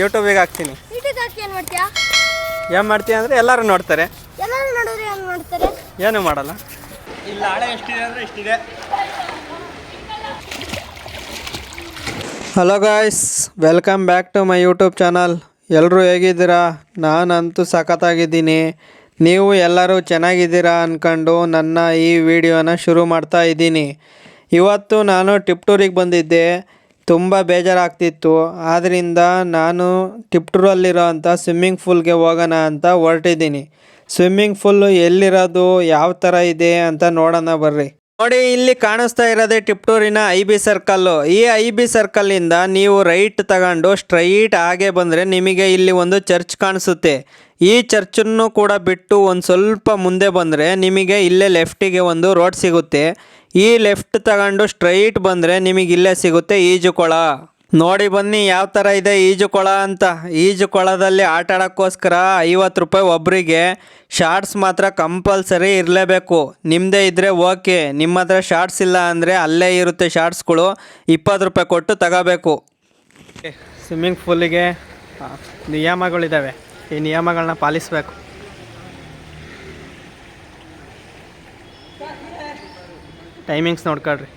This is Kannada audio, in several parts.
ಯೂಟ್ಯೂಬಿಗೆ ಹಾಕ್ತೀನಿ. ಯೂಟ್ಯೂಬ್ ಹಾಕಿ ಏನು ಮಾಡ್ತೀಯಾ? ಏನು ಮಾಡ್ತೀನಿ ಅಂದರೆ ಎಲ್ಲರೂ ನೋಡ್ತಾರೆ. ಎಲ್ಲರೂ ನೋಡಿದ್ರೆ ಏನು ಮಾಡ್ತಾರೆ? ಏನು ಮಾಡಲ್ಲ. ಇಲ್ಲ ಹಳೆ ಎಷ್ಟಿದೆ ಅಂದರೆ ಇಷ್ಟಿದೆ hello guys welcome back to my YouTube channel ಎಲ್ಲರೂ ಹೇಗಿದ್ದೀರಾ? ನಾನಂತೂ ಸಖತ್ತಾಗಿದ್ದೀನಿ. ನೀವು ಎಲ್ಲರೂ ಚೆನ್ನಾಗಿದ್ದೀರಾ ಅಂದ್ಕೊಂಡು ನನ್ನ ಈ ವಿಡಿಯೋನ ಶುರು ಮಾಡ್ತಾ ಇದ್ದೀನಿ. ಇವತ್ತು ನಾನು ಟಿಪ್ಟೂರಿಗೆ ಬಂದಿದ್ದೆ. ತುಂಬ ಬೇಜಾರಾಗ್ತಿತ್ತು. ಆದ್ದರಿಂದ ನಾನು ಟಿಪ್ಟೂರಲ್ಲಿರೋ ಅಂಥ ಸ್ವಿಮ್ಮಿಂಗ್ ಫೂಲ್ಗೆ ಹೋಗೋಣ ಅಂತ ಹೊರಟಿದ್ದೀನಿ. ಸ್ವಿಮ್ಮಿಂಗ್ ಫೂಲ್ ಎಲ್ಲಿರೋದು, ಯಾವ ಥರ ಇದೆ ಅಂತ ನೋಡೋಣ ಬರ್ರಿ. ನೋಡಿ, ಇಲ್ಲಿ ಕಾಣಿಸ್ತಾ ಇರೋದೇ ಟಿಪ್ಟೂರಿನ ಐ ಬಿ ಸರ್ಕಲ್ಲು. ಈ ಐ ಬಿ ಇಂದ ನೀವು ರೈಟ್ ತಗೊಂಡು ಸ್ಟ್ರೈಟ್ ಹಾಗೆ ಬಂದರೆ ನಿಮಗೆ ಇಲ್ಲಿ ಒಂದು ಚರ್ಚ್ ಕಾಣಿಸುತ್ತೆ. ಈ ಚರ್ಚನ್ನು ಕೂಡ ಬಿಟ್ಟು ಒಂದು ಸ್ವಲ್ಪ ಮುಂದೆ ಬಂದರೆ ನಿಮಗೆ ಇಲ್ಲೇ ಲೆಫ್ಟಿಗೆ ಒಂದು ರೋಡ್ ಸಿಗುತ್ತೆ. ಈ ಲೆಫ್ಟ್ ತಗೊಂಡು ಸ್ಟ್ರೈಟ್ ಬಂದರೆ ನಿಮಗೆ ಇಲ್ಲೇ ಸಿಗುತ್ತೆ ಈಜುಕೊಳ. ನೋಡಿ ಬನ್ನಿ ಯಾವ ಥರ ಇದೆ ಈಜು ಕೊಳ ಅಂತ. ಈಜು ಕೊಳದಲ್ಲಿ ಆಟ ಆಡೋಕ್ಕೋಸ್ಕರ ಐವತ್ತು ರೂಪಾಯಿ ಒಬ್ಬರಿಗೆ ಶಾರ್ಟ್ಸ್ ಮಾತ್ರ ಕಂಪಲ್ಸರಿ ಇರಲೇಬೇಕು. ನಿಮ್ಮದೇ ಇದ್ದರೆ ಓಕೆ ನಿಮ್ಮ ಹತ್ರ ಶಾರ್ಟ್ಸ್ ಇಲ್ಲ ಅಂದರೆ ಅಲ್ಲೇ ಇರುತ್ತೆ ಶಾರ್ಟ್ಸ್ಗಳು ಇಪ್ಪತ್ತು ರೂಪಾಯಿ ಕೊಟ್ಟು ತಗೋಬೇಕು. ಸ್ವಿಮ್ಮಿಂಗ್ ಪೂಲಿಗೆ ನಿಯಮಗಳಿದ್ದಾವೆ ಈ ನಿಯಮಗಳನ್ನ ಪಾಲಿಸಬೇಕು. ಟೈಮಿಂಗ್ಸ್ ನೋಡ್ಕೊಳ್ರಿ.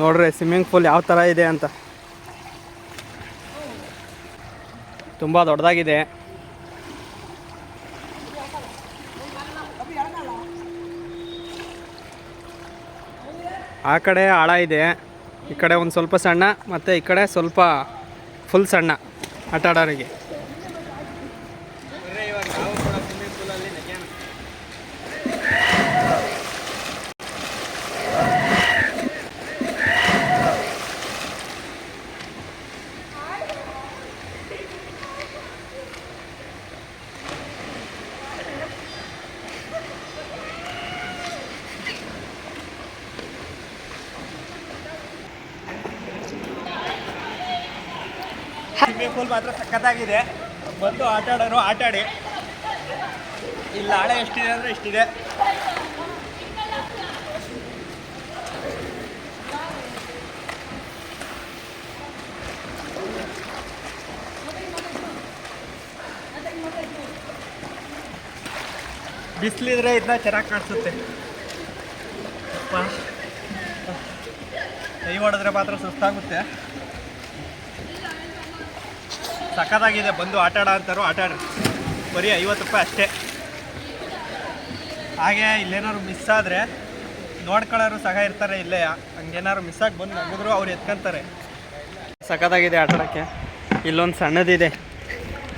ನೋಡ್ರಿ ಸ್ವಿಮ್ಮಿಂಗ್ ಪೂಲ್ ಯಾವ ಥರ ಇದೆ ಅಂತ. ತುಂಬ ದೊಡ್ಡದಾಗಿದೆ. ಆ ಕಡೆ ಆಳ ಇದೆ, ಈ ಕಡೆ ಒಂದು ಸ್ವಲ್ಪ ಸಣ್ಣ, ಮತ್ತು ಈ ಕಡೆ ಸ್ವಲ್ಪ ಫುಲ್ ಸಣ್ಣ ಆಟ ಆಡೋರಿಗೆ. ಪೂಲ್ ಮಾತ್ರ ಸಖತ್ತಾಗಿದೆ. ಬಂದು ಆಟ ಆಡೋರು ಆಟ ಆಡಿ ಇಲ್ಲಿ ಆಳೆ ಎಷ್ಟಿದೆ ಅಂದರೆ ಇಷ್ಟಿದೆ ಬಿಸಿಲಿದ್ರೆ ಇದನ್ನ ಚೆನ್ನಾಗಿ ಕಾಣಿಸುತ್ತೆ. ಕೈ ಹೊಡೆದ್ರೆ ಮಾತ್ರ ಸುಸ್ತಾಗುತ್ತೆ. ಸಖತ್ತಾಗಿದೆ. ಬಂದು ಆಟ ಆಡ ಅಂತಾರೋ ಆಟ ಆಡ್ರಿ. ಬರೀ ಐವತ್ತು ರೂಪಾಯಿ ಅಷ್ಟೇ. ಹಾಗೆ ಇಲ್ಲೇನಾದ್ರು ಮಿಸ್ ಆದರೆ ನೋಡ್ಕೊಳ್ಳೋರು ಸಹ ಇರ್ತಾರೆ ಇಲ್ಲೇ. ಹಂಗೇನಾದ್ರು ಮಿಸ್ ಆಗಿ ಬಂದು ನಗಿದ್ರು ಅವ್ರು ಎತ್ಕೊಂತಾರೆ. ಸಖತ್ತಾಗಿದೆ ಆಟ ಆಡೋಕ್ಕೆ ಇಲ್ಲೊಂದು ಸಣ್ಣದಿದೆ.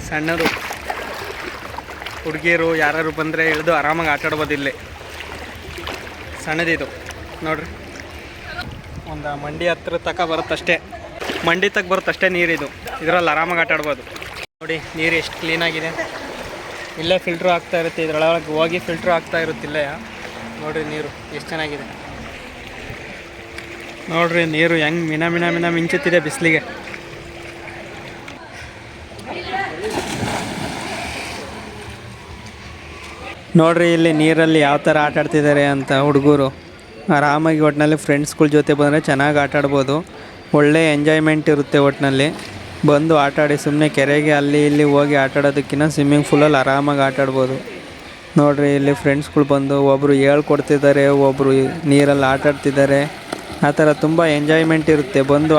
ಸಣ್ಣದು. ಹುಡುಗಿಯರು ಯಾರು ಬಂದರೆ ಇಳಿದು ಆರಾಮಾಗಿ ಆಟ ಆಡ್ಬೋದು ಇಲ್ಲಿ. ಸಣ್ಣದಿದು. ನೋಡ್ರಿ. ಒಂದು ಮಂಡಿ ಹತ್ರ ತಕ ಬರುತ್ತಷ್ಟೇ. ಮಂಡಿ ತಗ ಬರುತ್ತೆ ಅಷ್ಟೇ ನೀರಿದು ಇದರಲ್ಲಿ ಆರಾಮಾಗಿ ಆಟ ಆಡ್ಬೋದು. ನೋಡಿ, ನೀರು ಎಷ್ಟು ಕ್ಲೀನಾಗಿದೆ ಇಲ್ಲೇ ಫಿಲ್ಟ್ರ್ ಆಗ್ತಾ ಇರುತ್ತೆ, ಇದರೊಳಗೆ ಹೋಗಿ ಫಿಲ್ಟ್ರ್ ಆಗ್ತಾ ಇರುತ್ತಿಲ್ಲ ನೋಡ್ರಿ ನೀರು, ಎಷ್ಟು ಚೆನ್ನಾಗಿದೆ. ನೋಡ್ರಿ, ನೀರು ಹೆಂಗೆ ಮಿನ ಮಿನ ಮಿನ ಮಿಂಚುತ್ತಿದೆ ಬಿಸಿಲಿಗೆ. ನೋಡ್ರಿ, ಇಲ್ಲಿ ನೀರಲ್ಲಿ ಯಾವ ಥರ ಆಟ ಆಡ್ತಿದ್ದಾರೆ ಅಂತ ಹುಡುಗರು. ಆರಾಮಾಗಿ ಒಟ್ಟಿನಲ್ಲಿ ಫ್ರೆಂಡ್ಸ್ಗಳ ಜೊತೆ ಬಂದರೆ ಚೆನ್ನಾಗಿ ಆಟ ಆಡ್ಬೋದು. ಒಳ್ಳೆ ಎಂಜಾಯ್ಮೆಂಟ್ ಇರುತ್ತೆ ಒಟ್ಟಿನಲ್ಲಿ ಬಂದು ಆಟಾಡಿ ಸುಮ್ಮನೆ ಕೆರೆಗೆ ಅಲ್ಲಿ ಇಲ್ಲಿ ಹೋಗಿ ಆಟಾಡೋದಕ್ಕಿಂತ ಸ್ವಿಮ್ಮಿಂಗ್ ಫೂಲಲ್ಲಿ ಆರಾಮಾಗಿ ಆಟಾಡ್ಬೋದು. ನೋಡಿರಿ, ಇಲ್ಲಿ ಫ್ರೆಂಡ್ಸ್ಗಳು ಬಂದು ಒಬ್ಬರು ಹೇಳ್ಕೊಡ್ತಿದ್ದಾರೆ ಒಬ್ಬರು ನೀರಲ್ಲಿ ಆಟಾಡ್ತಿದ್ದಾರೆ. ಆ ಥರ ತುಂಬ ಎಂಜಾಯ್ಮೆಂಟ್ ಇರುತ್ತೆ. ಬಂದು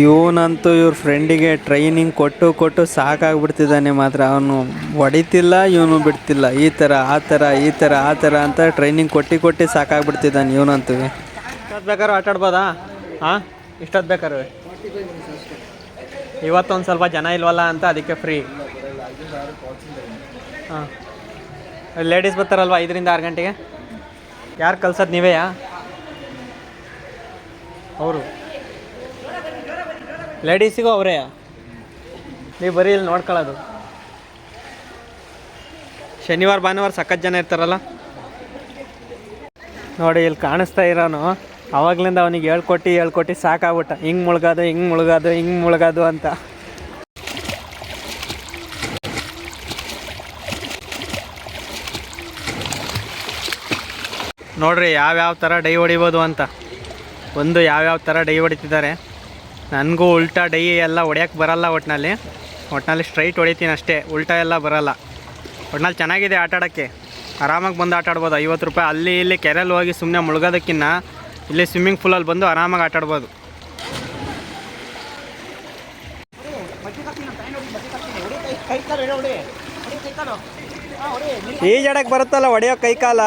ಇವನಂತೂ ಇವ್ರ ಫ್ರೆಂಡಿಗೆ ಟ್ರೈನಿಂಗ್ ಕೊಟ್ಟು ಕೊಟ್ಟು ಸಾಕಾಗ್ಬಿಡ್ತಿದ್ದಾನೆ ಮಾತ್ರ. ಅವನು ಹೊಡಿತಿಲ್ಲ, ಇವನು ಬಿಡ್ತಿಲ್ಲ. ಈ ಥರ ಆ ಥರ ಈ ಥರ ಆ ಥರ ಅಂತ ಟ್ರೈನಿಂಗ್ ಕೊಟ್ಟು ಕೊಟ್ಟು ಸಾಕಾಗ್ಬಿಡ್ತಿದ್ದಾನೆ ಇವನಂತೂ. ಇಷ್ಟೊತ್ತು ಬೇಕಾದ್ರೂ ಆಟ ಆಡ್ಬೋದಾ? ಹಾಂ? ಇಷ್ಟೊತ್ತು ಬೇಕಾದ್ರೆ. ಇವತ್ತೊಂದು ಸ್ವಲ್ಪ ಜನ ಇಲ್ವಲ್ಲ ಅಂತ ಅದಕ್ಕೆ ಫ್ರೀ ಹಾಂ. ಲೇಡೀಸ್ ಬರ್ತಾರಲ್ವ ಐದರಿಂದ ಆರು ಗಂಟೆಗೆ? ಯಾರು ಕಲ್ಸೋದು ನೀವೇಯಾ? ಅವರು. ಲೇಡೀಸಿಗೂ ಅವರೇ ನೀವು ಬರೀ ಇಲ್ಲಿ ನೋಡ್ಕೊಳ್ಳೋದು. ಶನಿವಾರ, ಭಾನುವಾರ ಸಖತ್ ಜನ ಇರ್ತಾರಲ್ಲ? ನೋಡಿ, ಇಲ್ಲಿ ಕಾಣಿಸ್ತಾ ಇರೋನು. ಅವಾಗ್ಲಿಂದ ಅವನಿಗೆ ಹೇಳ್ಕೊಟ್ಟು ಹೇಳ್ಕೊಟ್ಟು ಸಾಕಾಗ್ಬಿಟ್ಟ. ಹಿಂಗೆ ಮುಳುಗೋದು ಹಿಂಗೆ ಮುಳುಗೋದು ಹಿಂಗೆ ಮುಳುಗೋದು ಅಂತ. ನೋಡ್ರಿ ಯಾವ್ಯಾವ ಥರ ಡೈ ಹೊಡಿಬೋದು ಅಂತ. ಒಂದು ಯಾವ್ಯಾವ ಥರ ಡೈ ಹೊಡಿತಿದ್ದಾರೆ. ನನಗೂ ಉಲ್ಟಾ ಡೈ ಎಲ್ಲ ಹೊಡ್ಯಕ್ಕೆ ಬರಲ್ಲ ಒಟ್ಟಿನಲ್ಲಿ ಒಟ್ಟಿನಲ್ಲಿ ಸ್ಟ್ರೈಟ್ ಹೊಡಿತೀನಿ ಅಷ್ಟೇ, ಉಲ್ಟಾ ಎಲ್ಲ ಬರಲ್ಲ. ಒಟ್ನಲ್ಲಿ ಚೆನ್ನಾಗಿದೆ ಆಟ ಆಡೋಕ್ಕೆ ಆರಾಮಾಗಿ ಬಂದು ಆಟಾಡ್ಬೋದು. ಐವತ್ತು ರೂಪಾಯಿ ಅಲ್ಲಿ ಇಲ್ಲಿ ಕೆರೆಯಲ್ಲಿ ಹೋಗಿ ಸುಮ್ಮನೆ ಮುಳುಗೋದಕ್ಕಿಂತ ಇಲ್ಲಿ ಸ್ವಿಮ್ಮಿಂಗ್ ಪೂಲಲ್ಲಿ ಬಂದು ಆರಾಮಾಗಿ ಆಟ ಆಡ್ಬೋದು ಈಜಾಡಕ್ಕೆ ಬರುತ್ತಲ್ಲ ಹೊಡೆಯೋ ಕೈ ಕಾಲ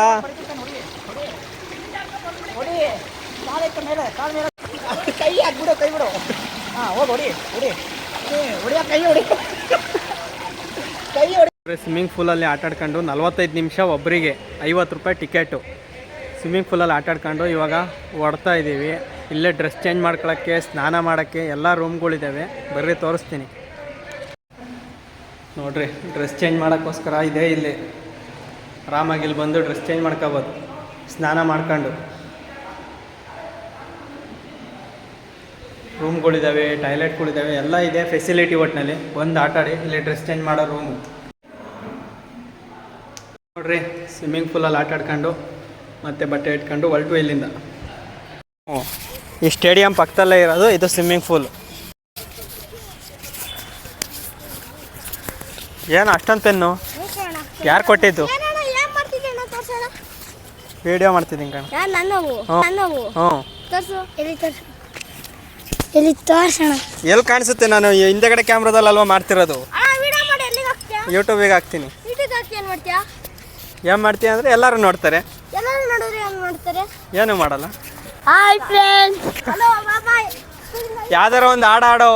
ಕೈ ಹಾಕ್ಬಿಡು ಕೈ ಬಿಡು ಸ್ವಿಮ್ಮಿಂಗ್ ಪೂಲಲ್ಲಿ ಆಟಾಡ್ಕೊಂಡು ನಲ್ವತ್ತೈದು ನಿಮಿಷ ಒಬ್ಬರಿಗೆ ಐವತ್ತು ರೂಪಾಯಿ ಟಿಕೆಟು ಸ್ವಿಮ್ಮಿಂಗ್ ಪೂಲಲ್ಲಿ ಆಟ ಆಡ್ಕೊಂಡು ಇವಾಗ ಹೊಡ್ತಾ ಇದ್ದೀವಿ. ಇಲ್ಲೇ ಡ್ರೆಸ್ ಚೇಂಜ್ ಮಾಡ್ಕೊಳ್ಳೋಕ್ಕೆ ಸ್ನಾನ ಮಾಡೋಕ್ಕೆ ಎಲ್ಲ ರೂಮ್ಗಳಿದ್ದಾವೆ ಬರ್ರಿ ತೋರಿಸ್ತೀನಿ. ನೋಡ್ರಿ ಡ್ರೆಸ್ ಚೇಂಜ್ ಮಾಡೋಕ್ಕೋಸ್ಕರ ಇದೆ ಇಲ್ಲಿ. ಆರಾಮಾಗಿ ಇಲ್ಲಿ ಬಂದು ಡ್ರೆಸ್ ಚೇಂಜ್ ಮಾಡ್ಕೋಬೋದು. ಸ್ನಾನ ಮಾಡ್ಕೊಂಡು. ರೂಮ್ಗಳಿದ್ದಾವೆ ಟಾಯ್ಲೆಟ್ಗಳಿದ್ದಾವೆ ಎಲ್ಲ ಇದೆ ಫೆಸಿಲಿಟಿ ಒಟ್ಟಿನಲ್ಲಿ ಬಂದು ಆಟಾಡಿ, ಇಲ್ಲಿ ಡ್ರೆಸ್ ಚೇಂಜ್ ಮಾಡೋ ರೂಮು ನೋಡ್ರಿ ಸ್ವಿಮ್ಮಿಂಗ್ ಪೂಲಲ್ಲಿ ಆಟ ಆಡ್ಕೊಂಡು ಮತ್ತೆ ಬಟ್ಟೆ ಇಟ್ಕೊಂಡು ಹೊರಟು ಇಲ್ಲಿಂದ. ಹ್ಞೂ ಈ ಸ್ಟೇಡಿಯಂ ಪಕ್ಕದಲ್ಲೇ ಇರೋದು ಇದು ಸ್ವಿಮ್ಮಿಂಗ್ ಪೂಲ್ ಏನು ಅಷ್ಟೊಂದು ಪೆನ್ನು? ಯಾರು ಕೊಟ್ಟಿದ್ದು? ಏನಣ್ಣ ಏನ್ ಮಾಡ್ತಿದ್ದೆ ಅಣ್ಣ ತೋರ್ಸೋಣ ವಿಡಿಯೋ ಮಾಡ್ತಿದ್ದೀನಿ ಕಣ ಎಲ್ಲಿ ತೋರ್ಸು? ಎಲ್ಲಿ ತೋರ್ಸೋಣ? ಎಲ್ಲಿ ಕಾಣಿಸುತ್ತೆ ನಾನು? ಈ ಹಿಂದೆಗಡೆ ಕ್ಯಾಮ್ರಾದಲ್ಲಿ ಅಲ್ವಾ ಮಾಡ್ತಿರೋದು? ಅಣ್ಣ ವಿಡಿಯೋ ಮಾಡಿ ಎಲ್ಲಿಗೆ ಹಾಕ್ತೀಯಾ? ಯೂಟ್ಯೂಬಿಗೆ ಹಾಕ್ತೀನಿ. ಏನು ಮಾಡ್ತೀಯ ಅಂದರೆ ಎಲ್ಲರೂ ನೋಡ್ತಾರೆ. ಮಾಡ್ತಾರೆ? ಏನು ಮಾಡಲ್ಲ. ಹಾಯ್ ಫ್ರೆಂಡ್ಸ್ ಹಲೋ ಬಾಯ್ ಯಾವ್ದಾರ ಒಂದು ಹಾಡು ಹಾಡೋ.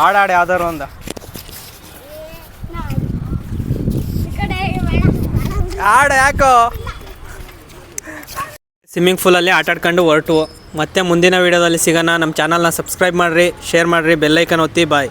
ಹಾಡು ಹಾಡು ಯಾವ್ದಾರು ಒಂದು. ಹಾಡು ಯಾಕೋ? ಸ್ವಿಮ್ಮಿಂಗ್ ಪೂಲಲ್ಲಿ ಆಟಾಡ್ಕೊಂಡು ಹೊರಟು. ಮತ್ತೆ ಮುಂದಿನ ವೀಡಿಯೋದಲ್ಲಿ ಸಿಗೋಣ. ನಮ್ಮ ಚಾನಲ್ನ ಸಬ್ಸ್ಕ್ರೈಬ್ ಮಾಡಿರಿ ಶೇರ್ ಮಾಡಿರಿ ಬೆಲ್ಲೈಕನ್ ಒತ್ತಿ ಬಾಯ್